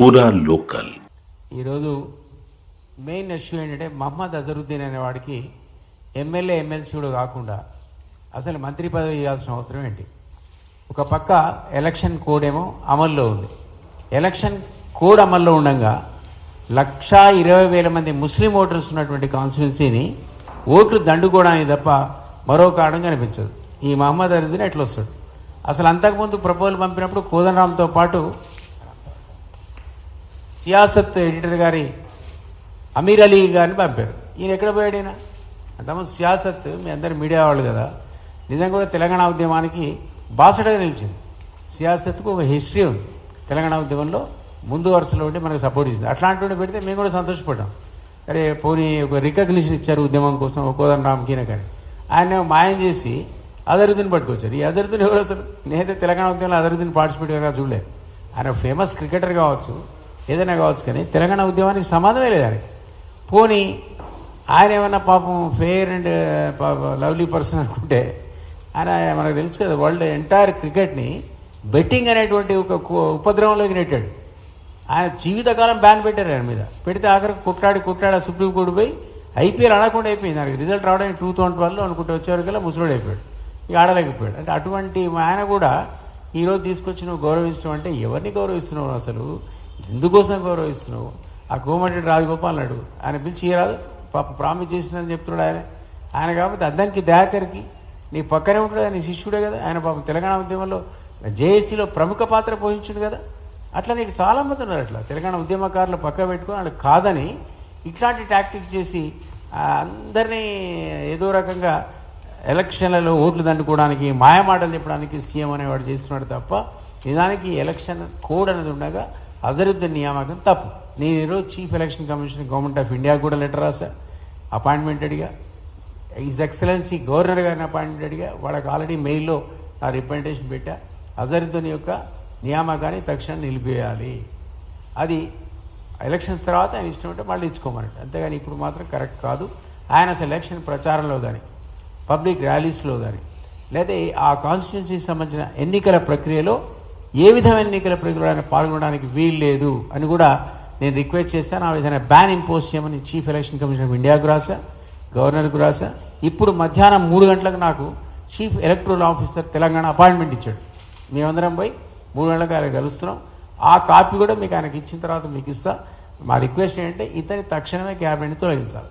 పూరా లోకల్. ఈరోజు main issue ఏంటంటే మహమ్మద్ అజరుద్దీన్ అనే వాడికి ఎమ్మెల్యే ఎమ్మెల్సీ కూడా కాకుండా అసలు మంత్రి పదవి ఇవ్వాల్సిన అవసరం ఏంటి? ఒక పక్క ఎలక్షన్ కోడ్ ఏమో అమల్లో ఉంది. ఎలక్షన్ కోడ్ అమల్లో ఉండగా లక్షా ఇరవై వేల మంది ముస్లిం ఓటర్స్ ఉన్నటువంటి కాన్స్టిట్యున్సీని ఓట్లు దండుకోవడానికి తప్ప మరో కారణం కనిపించదు. ఈ మహమ్మద్ అరుద్దీన్ ఎట్లా వస్తాడు అసలు అంతకుముందు ప్రపోజల్ పంపినప్పుడు కోదండరామ్తో పాటు సియాసత్ ఎడిటర్ గారి అమీర్ అలీ గారిని పంపారు. ఈయన ఎక్కడ పోయాడు ఈయన? అంతమంది సియాసత్ మీ అందరు మీడియా వాళ్ళు కదా. నిజంగా కూడా తెలంగాణ ఉద్యమానికి బాసడగా నిలిచింది. సియాసత్కు ఒక హిస్టరీ ఉంది. తెలంగాణ ఉద్యమంలో ముందు వరుసలో ఉండి మనకు సపోర్ట్ ఇచ్చింది. అట్లాంటి పెడితే మేము కూడా సంతోషపడ్డాం. అరే పోనీ ఒక రికగ్నిషన్ ఇచ్చారు ఉద్యమం కోసం ఒక కోదన్ రామ్ ఆయన మాయం చేసి అదరుద్దీన్ పట్టుకొచ్చారు. ఈ అదరుద్దీన్ ఎవరు అసలు? నేనైతే తెలంగాణ ఉద్యమంలో అదరుద్దీన్ పార్టిసిపేట్గా చూడలేదు. ఆయన ఫేమస్ క్రికెటర్ కావచ్చు. ఏదైనా కావచ్చు కానీ తెలంగాణ ఉద్యమానికి సంబంధమే లేదు ఆయనకి. పోనీ ఆయన ఏమన్నా పాపం ఫెయిర్ అండ్ లవ్లీ పర్సన్ అనుకుంటే ఆయన మనకు తెలుసు కదా వరల్డ్ ఎంటైర్ క్రికెట్ని బెట్టింగ్ అనేటువంటి ఒక ఉపద్రవంలోకి నెట్టాడు. ఆయన జీవితకాలం బ్యాన్ పెట్టారు ఆయన మీద. పెడితే ఆఖరికి కుట్లాడి కుట్టాడి సుప్రీం సుప్రీంకోర్టు పోయి ఐపీఎల్ ఆడకుండా అయిపోయింది. దానికి రిజల్ట్ రావడానికి టూ థౌసండ్ ట్వెల్వ్లో అనుకుంటే వచ్చేవరకల్లా ముసలోడు అయిపోయాడు. ఇక ఆడలేకపోయాడు. అంటే అటువంటి ఆయన కూడా ఈరోజు తీసుకొచ్చి నువ్వు గౌరవించడం అంటే ఎవరిని గౌరవిస్తున్నావు అసలు? ఎందుకోసం గౌరవిస్తున్నావు? ఆ కోమటి రాజగోపాల్ నాయుడు ఆయన పిలిచి "ఏ రాదు? పాప ప్రామిస్ చేసిందని చెప్తున్నాడు ఆయన. ఆయన కాబట్టి అద్దంకి దయాకర్కి. నీ పక్కనే ఉంటాడు నీ శిష్యుడే కదా. ఆయన పాపం తెలంగాణ ఉద్యమంలో జేఏసీలో ప్రముఖ పాత్ర పోషించాడు కదా. అట్లా నీకు చాలామంది ఉన్నారు అట్లా. తెలంగాణ ఉద్యమకారులు పక్క పెట్టుకుని వాళ్ళు కాదని ఇట్లాంటి టాక్టిక్ చేసి అందరినీ ఏదో రకంగా ఎలక్షన్లలో ఓట్లు దండుకోవడానికి మాయమాటలు చెప్పడానికి సీఎం అనేవాడు చేస్తున్నాడు తప్ప నిజానికి ఎలక్షన్ కోడ్ అనేది ఉండగా అజరుద్దీన్ నియామకం తప్పు. నేను ఈరోజు chief election commission government of India కూడా లెటర్ రాశా. అపాయింట్మెంట్ అడిగా. ఈజ్ ఎక్సలెన్సీ గవర్నర్ గారిని అపాయింట్మెంట్ అడిగా. వాళ్ళకి ఆల్రెడీ మెయిల్లో నా రిప్రజెంటేషన్ పెట్టా. అజరుద్దీన్ యొక్క నియామకాన్ని తక్షణం నిలిపేయాలి. అది ఎలక్షన్స్ తర్వాత ఆయన ఇష్టం ఉంటే మళ్ళీ ఇచ్చుకోమన్నట్టు. అంతేగాని ఇప్పుడు మాత్రం కరెక్ట్ కాదు. ఆయన అసలు ఎలక్షన్ ప్రచారంలో కానీ పబ్లిక్ ర్యాలీస్లో కానీ లేదా ఆ కాన్స్టిట్యున్సీకి సంబంధించిన ఎన్నికల ప్రక్రియలో ఏ విధమైన ఎన్నికల ప్రక్రియలో పాల్గొనడానికి వీలు లేదు అని కూడా నేను రిక్వెస్ట్ చేశాను. ఆ విధంగా బ్యాన్ ఇంపోజ్ చేయమని చీఫ్ ఎలక్షన్ కమిషన్ ఆఫ్ ఇండియాకు రాశా గవర్నర్కు రాశా. ఇప్పుడు మధ్యాహ్నం మూడు గంటలకు నాకు chief electoral officer Telangana appointment ఇచ్చాడు. మేమందరం పోయి మూడు గంటలకు ఆయన కలుస్తున్నాం. ఆ కాపీ కూడా మీకు ఆయనకి ఇచ్చిన తర్వాత మీకు ఇస్తా. మా రిక్వెస్ట్ ఏంటంటే ఇతని తక్షణమే క్యాబినెట్ని తొలగించాలి.